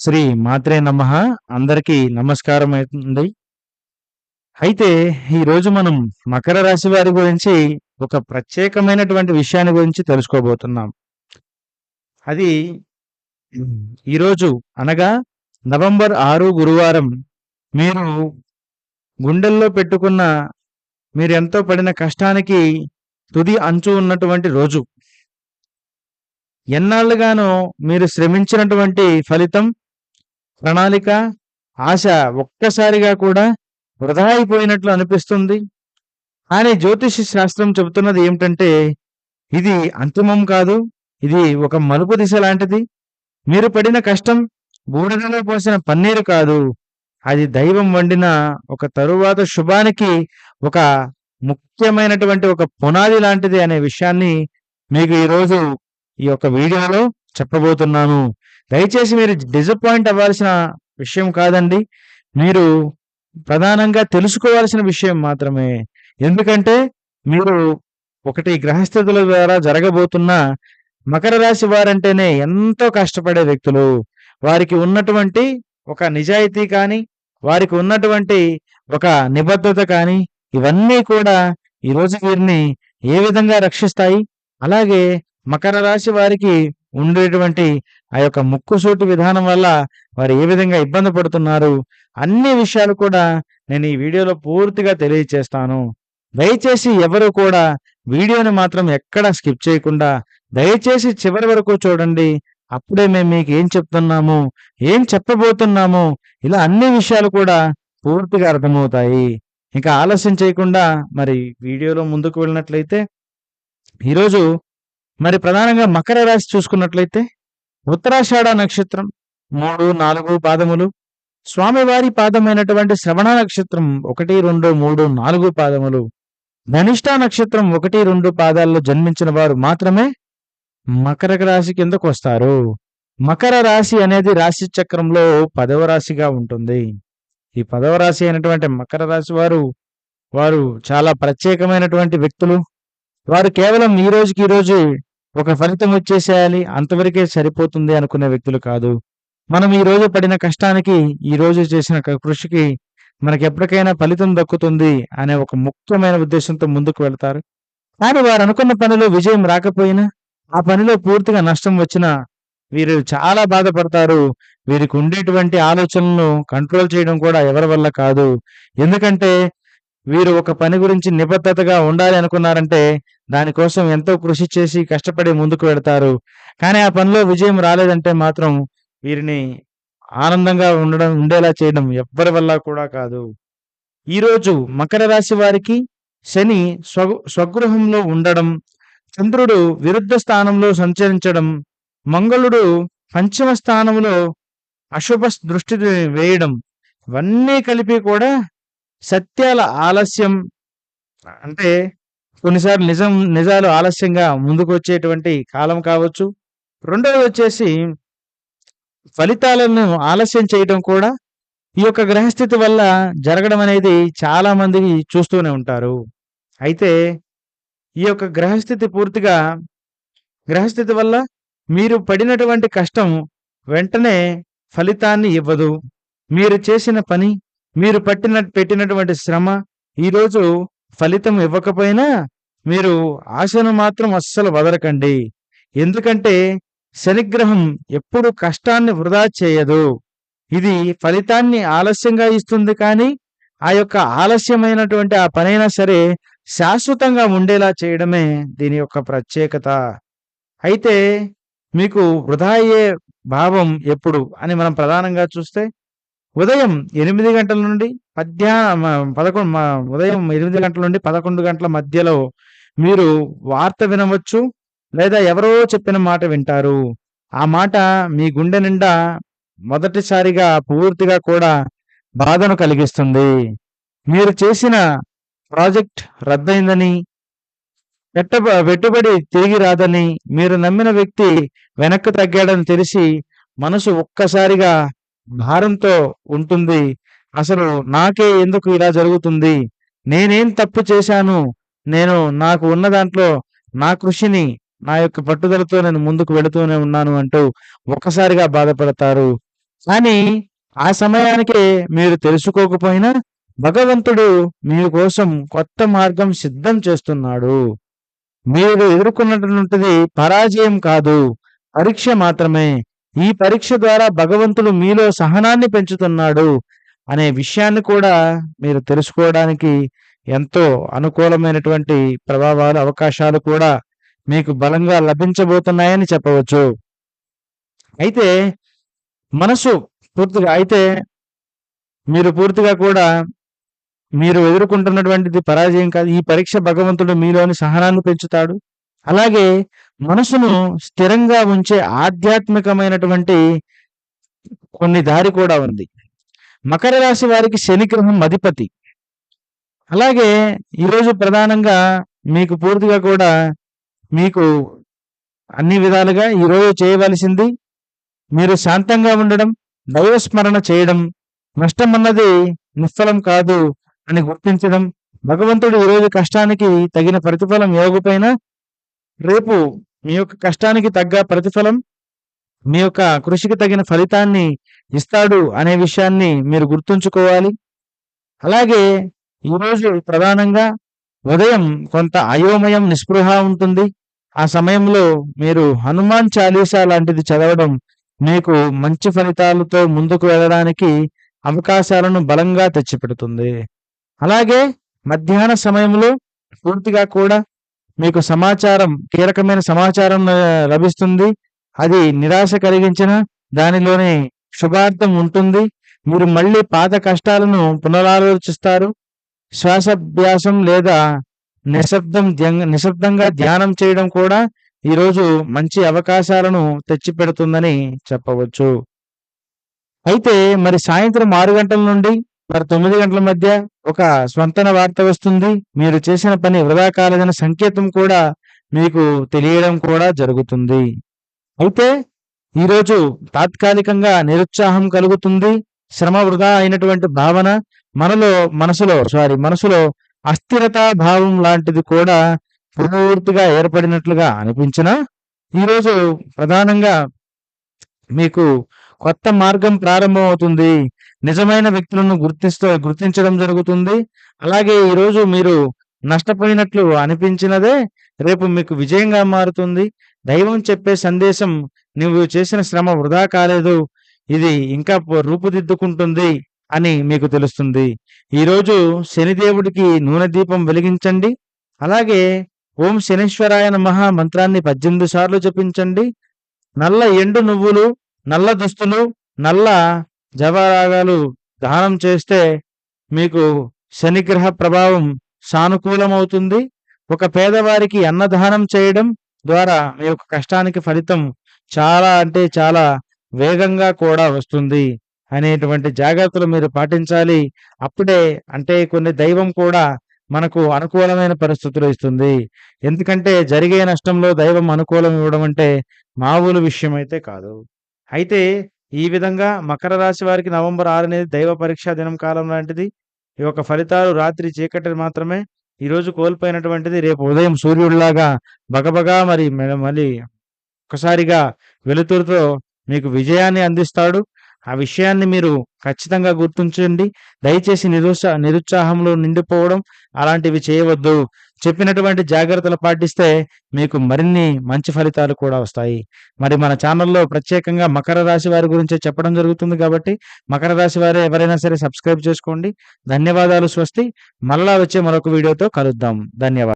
శ్రీ మాత్రే నమ. అందరికీ నమస్కారం అవుతుంది అయితే ఈరోజు మనం మకర రాశి వారి గురించి ఒక ప్రత్యేకమైనటువంటి విషయాన్ని గురించి తెలుసుకోబోతున్నాం. అది ఈరోజు అనగా నవంబర్ ఆరు గురువారం మీరు గుండెల్లో పెట్టుకున్న మీరు ఎంతో పడిన కష్టానికి తుది అంచు ఉన్నటువంటి రోజు. ఎన్నాళ్ళుగానో మీరు శ్రమించినటువంటి ఫలితం ప్రణాళిక ఆశ ఒక్కసారిగా కూడా వృధా అయిపోయినట్లు అనిపిస్తుంది. కానీ జ్యోతిష శాస్త్రం చెబుతున్నది ఏమిటంటే ఇది అంతిమం కాదు ఇది ఒక మలుపు దిశ లాంటిది. మీరు పడిన కష్టం బూడిదలో పోసిన పన్నీరు కాదు. అది దైవం వండిన ఒక తరువాత శుభానికి ఒక ముఖ్యమైనటువంటి ఒక పునాది లాంటిది అనే విషయాన్ని మీకు ఈరోజు ఈ యొక్క వీడియోలో చెప్పబోతున్నాను. దయచేసి మీరు డిసప్పాయింట్ అవ్వాల్సిన విషయం కాదండి. మీరు ప్రధానంగా తెలుసుకోవాల్సిన విషయం మాత్రమే. ఎందుకంటే మీరు ఒకటి గ్రహస్థితుల ద్వారా జరగబోతున్న మకర రాశి వారంటేనే ఎంతో కష్టపడే వ్యక్తులు. వారికి ఉన్నటువంటి ఒక నిజాయితీ కానీ వారికి ఉన్నటువంటి ఒక నిబద్ధత కానీ ఇవన్నీ కూడా ఈరోజు వీరిని ఏ విధంగా రక్షిస్తాయి? అలాగే మకర రాశి వారికి ఉండేటువంటి ఆ యొక్క ముక్కుసూటి విధానం వల్ల వారు ఏ విధంగా ఇబ్బంది పడుతున్నారు అన్ని విషయాలు కూడా నేను ఈ వీడియోలో పూర్తిగా తెలియచేస్తాను. దయచేసి ఎవరు కూడా వీడియోని మాత్రం ఎక్కడా స్కిప్ చేయకుండా దయచేసి చివరి వరకు చూడండి. అప్పుడే మేము మీకు ఏం చెప్తున్నాము ఏం చెప్పబోతున్నాము ఇలా అన్ని విషయాలు కూడా పూర్తిగా అర్థమవుతాయి. ఇంకా ఆలస్యం చేయకుండా మరి వీడియోలో ముందుకు వెళ్ళినట్లయితే ఈరోజు మరి ప్రధానంగా మకర రాశి చూసుకున్నట్లయితే ఉత్తరాషాఢ నక్షత్రం మూడు నాలుగు పాదములు. స్వామివారి పాదమైనటువంటి శ్రవణ నక్షత్రం ఒకటి రెండు మూడు నాలుగు పాదములు. ధనిష్ట నక్షత్రం ఒకటి రెండు పాదాల్లో జన్మించిన వారు మాత్రమే మకర రాశి కిందకు వస్తారు. మకర రాశి అనేది రాశి చక్రంలో పదవ రాశిగా ఉంటుంది. ఈ పదవ రాశి అయినటువంటి మకర రాశి వారు వారు చాలా ప్రత్యేకమైనటువంటి వ్యక్తులు. వారు కేవలం ఈ రోజుకి ఈ రోజు ఒక ఫలితం వచ్చేసేయాలి అంతవరకే సరిపోతుంది అనుకునే వ్యక్తులు కాదు. మనం ఈ రోజు పడిన కష్టానికి ఈ రోజు చేసిన కృషికి మనకి ఎప్పటికైనా ఫలితం దక్కుతుంది అనే ఒక ముఖ్యమైన ఉద్దేశంతో ముందుకు వెళ్తారు. కానీ వారు అనుకున్న పనిలో విజయం రాకపోయినా ఆ పనిలో పూర్తిగా నష్టం వచ్చినా వీరు చాలా బాధపడతారు. వీరికి ఉండేటువంటి ఆలోచనలను కంట్రోల్ చేయడం కూడా ఎవరి వల్ల కాదు. ఎందుకంటే వీరు ఒక పని గురించి నిబద్ధతగా ఉండాలి అనుకున్నారంటే దానికోసం ఎంతో కృషి చేసి కష్టపడి ముందుకు వెడతారు. కానీ ఆ పనిలో విజయం రాలేదంటే మాత్రం వీరిని ఆనందంగా ఉండడం ఉండేలా చేయడం ఎవ్వరి వల్ల కూడా కాదు. ఈరోజు మకర రాశి వారికి శని స్వ స్వగృహంలో ఉండడం చంద్రుడు విరుద్ధ స్థానంలో సంచరించడం మంగళుడు పంచమ స్థానంలో అశుభ దృష్టి వేయడం ఇవన్నీ కలిపి కూడా సత్యాల ఆలస్యం అంటే కొన్నిసార్లు నిజం నిజాలు ఆలస్యంగా ముందుకు వచ్చేటువంటి కాలం కావచ్చు. రెండవది వచ్చేసి ఫలితాలను ఆలస్యం చేయడం కూడా ఈ యొక్క గ్రహస్థితి వల్ల జరగడం అనేది చాలా మంది చూస్తూనే ఉంటారు. అయితే ఈ యొక్క గ్రహస్థితి పూర్తిగా గ్రహస్థితి వల్ల మీరు పడినటువంటి కష్టం వెంటనే ఫలితాన్ని ఇవ్వదు. మీరు చేసిన పని మీరు పట్టిన పెట్టినటువంటి శ్రమ ఈరోజు ఫలితం ఇవ్వకపోయినా మీరు ఆశను మాత్రం అస్సలు వదలకండి. ఎందుకంటే శనిగ్రహం ఎప్పుడు కష్టాన్ని వృధా చేయదు. ఇది ఫలితాన్ని ఆలస్యంగా ఇస్తుంది కానీ ఆ యొక్క ఆలస్యమైనటువంటి ఆ పనైనా సరే శాశ్వతంగా ఉండేలా చేయడమే దీని యొక్క ప్రత్యేకత. అయితే మీకు వృధా అయ్యే భావం ఎప్పుడు అని మనం ప్రధానంగా చూస్తే ఉదయం ఎనిమిది గంటల నుండి మధ్యాహ్నం పదకొండు ఉదయం ఎనిమిది గంటల నుండి పదకొండు గంటల మధ్యలో మీరు వార్త వినవచ్చు లేదా ఎవరో చెప్పిన మాట వింటారు. ఆ మాట మీ గుండె నిండా మొదటిసారిగా పూర్తిగా కూడా బాధను కలిగిస్తుంది. మీరు చేసిన ప్రాజెక్ట్ రద్దయిందని పెట్ట పెట్టుబడి తిరిగి రాదని మీరు నమ్మిన వ్యక్తి వెనక్కు తగ్గాడని తెలిసి మనసు ఒక్కసారిగా భారంతో ఉంటుంది. అసలు నాకే ఎందుకు ఇలా జరుగుతుంది? నేనేం తప్పు చేశాను? నేను నాకు ఉన్న దాంట్లో నా కృషిని నా యొక్క పట్టుదలతో నేను ముందుకు వెళుతూనే ఉన్నాను అంటూ ఒక్కసారిగా బాధపడతారు. కానీ ఆ సమయానికే మీరు తెలుసుకోకపోయినా భగవంతుడు మీ కోసం కొత్త మార్గం సిద్ధం చేస్తున్నాడు. మీరు ఎదుర్కొన్నటువంటిది పరాజయం కాదు పరీక్ష మాత్రమే. ఈ పరీక్ష ద్వారా భగవంతుడు మీలో సహనాన్ని పెంచుతున్నాడు అనే విషయాన్ని కూడా మీరు తెలుసుకోవడానికి ఎంతో అనుకూలమైనటువంటి ప్రభావాలు అవకాశాలు కూడా మీకు బలంగా లభించబోతున్నాయని చెప్పవచ్చు. అయితే మనసు పూర్తిగా అయితే మీరు పూర్తిగా కూడా మీరు ఎదుర్కొంటున్నటువంటిది పరాజయం కాదు. ఈ పరీక్ష భగవంతుడు మీలోని సహనాన్ని పెంచుతాడు. అలాగే మనసును స్థిరంగా ఉంచే ఆధ్యాత్మికమైనటువంటి కొన్ని దారి కూడా ఉంది. మకర రాశి వారికి శనిగ్రహం అధిపతి. అలాగే ఈరోజు ప్రధానంగా మీకు పూర్తిగా కూడా మీకు అన్ని విధాలుగా ఈరోజు చేయవలసింది మీరు శాంతంగా ఉండడం దైవస్మరణ చేయడం నష్టం అన్నది నిష్ఫలం కాదు అని గుర్తించడం భగవంతుడు ఈరోజు కష్టానికి తగిన ప్రతిఫలం ఇవ్వకపోయిన రేపు మీ యొక్క కష్టానికి తగ్గ ప్రతిఫలం మీ యొక్క కృషికి తగిన ఫలితాన్ని ఇస్తాడు అనే విషయాన్ని మీరు గుర్తుంచుకోవాలి. అలాగే ఈరోజు ప్రధానంగా ఉదయం కొంత అయోమయం నిస్పృహ ఉంటుంది. ఆ సమయంలో మీరు హనుమాన్ చాలీసా లాంటిది చదవడం మీకు మంచి ఫలితాలతో ముందుకు వెళ్ళడానికి అవకాశాలను బలంగా తెచ్చిపెడుతుంది. అలాగే మధ్యాహ్న సమయంలో పూర్తిగా కూడా మీకు సమాచారం కీలకమైన సమాచారం లభిస్తుంది. అది నిరాశ కలిగించిన దానిలోనే శుభార్థం ఉంటుంది. మీరు మళ్ళీ పాత కష్టాలను పునరాలోచిస్తారు. శ్వాసభ్యాసం లేదా నిశ్శబ్దం నిశ్శబ్దంగా ధ్యానం చేయడం కూడా ఈరోజు మంచి అవకాశాలను తెచ్చిపెడుతుందని చెప్పవచ్చు. అయితే మరి సాయంత్రం ఆరు గంటల నుండి మరి తొమ్మిది గంటల మధ్య ఒక స్వంతన వార్త వస్తుంది. మీరు చేసిన పని వృధా కాలేదన్న సంకేతం కూడా మీకు తెలియడం కూడా జరుగుతుంది. అయితే ఈరోజు తాత్కాలికంగా నిరుత్సాహం కలుగుతుంది. శ్రమ వృధా అయినటువంటి భావన మనలో మనసులో సారీ మనసులో అస్థిరతా భావం లాంటిది కూడా పూర్తిగా ఏర్పడినట్లుగా అనిపించిన ఈరోజు ప్రధానంగా మీకు కొత్త మార్గం ప్రారంభమవుతుంది. నిజమైన వ్యక్తులను గుర్తిస్తూ గుర్తించడం జరుగుతుంది. అలాగే ఈరోజు మీరు నష్టపోయినట్లు అనిపించినదే రేపు మీకు విజయంగా మారుతుంది. దైవం చెప్పే సందేశం నువ్వు చేసిన శ్రమ వృధా కాలేదు. ఇది ఇంకా రూపుదిద్దుకుంటుంది అని మీకు తెలుస్తుంది. ఈరోజు శనిదేవుడికి నూనె దీపం వెలిగించండి. అలాగే ఓం శనీశ్వరాయ మహా మంత్రాన్ని పద్దెనిమిది సార్లు జపించండి. నల్ల ఎండు నువ్వులు నల్ల దుస్తులు నల్ల జవరాగాలు దానం చేస్తే మీకు శనిగ్రహ ప్రభావం సానుకూలమవుతుంది. ఒక పేదవారికి అన్నదానం చేయడం ద్వారా మీ యొక్క కష్టానికి ఫలితం చాలా అంటే చాలా వేగంగా కూడా వస్తుంది అనేటువంటి జాగ్రత్తలు మీరు పాటించాలి. అప్పుడే అంటే కొన్ని దైవం కూడా మనకు అనుకూలమైన పరిస్థితులు ఇస్తుంది. ఎందుకంటే జరిగే నష్టంలో దైవం అనుకూలం ఇవ్వడం అంటే మామూలు విషయం అయితే కాదు. అయితే ఈ విధంగా మకర రాశి వారికి నవంబర్ ఆరు అనేది దైవ పరీక్షా దినం కాలం లాంటిది. ఈ యొక్క ఫలితాలు రాత్రి చీకటి మాత్రమే. ఈ రోజు కోల్పోయినటువంటిది రేపు ఉదయం సూర్యుడిలాగా బగబగా మరి మళ్ళీ ఒక్కసారిగా వెలుతురుతో మీకు విజయాన్ని అందిస్తాడు. ఆ విషయాన్ని మీరు ఖచ్చితంగా గుర్తుంచండి. దయచేసి నిరుత్సా నిరుత్సాహంలో నిండిపోవడం అలాంటివి చేయవద్దు. చెప్పినటువంటి జాగ్రత్తలు పాటిస్తే మీకు మరిన్ని మంచి ఫలితాలు కూడా వస్తాయి. మరి మన ఛానల్లో ప్రత్యేకంగా మకర రాశి వారి గురించి చెప్పడం జరుగుతుంది కాబట్టి మకర రాశి వారు ఎవరైనా సరే సబ్స్క్రైబ్ చేసుకోండి. ధన్యవాదాలు స్వస్తి. మళ్ళా వచ్చే మరొక వీడియోతో కలుద్దాం. ధన్యవాదాలు.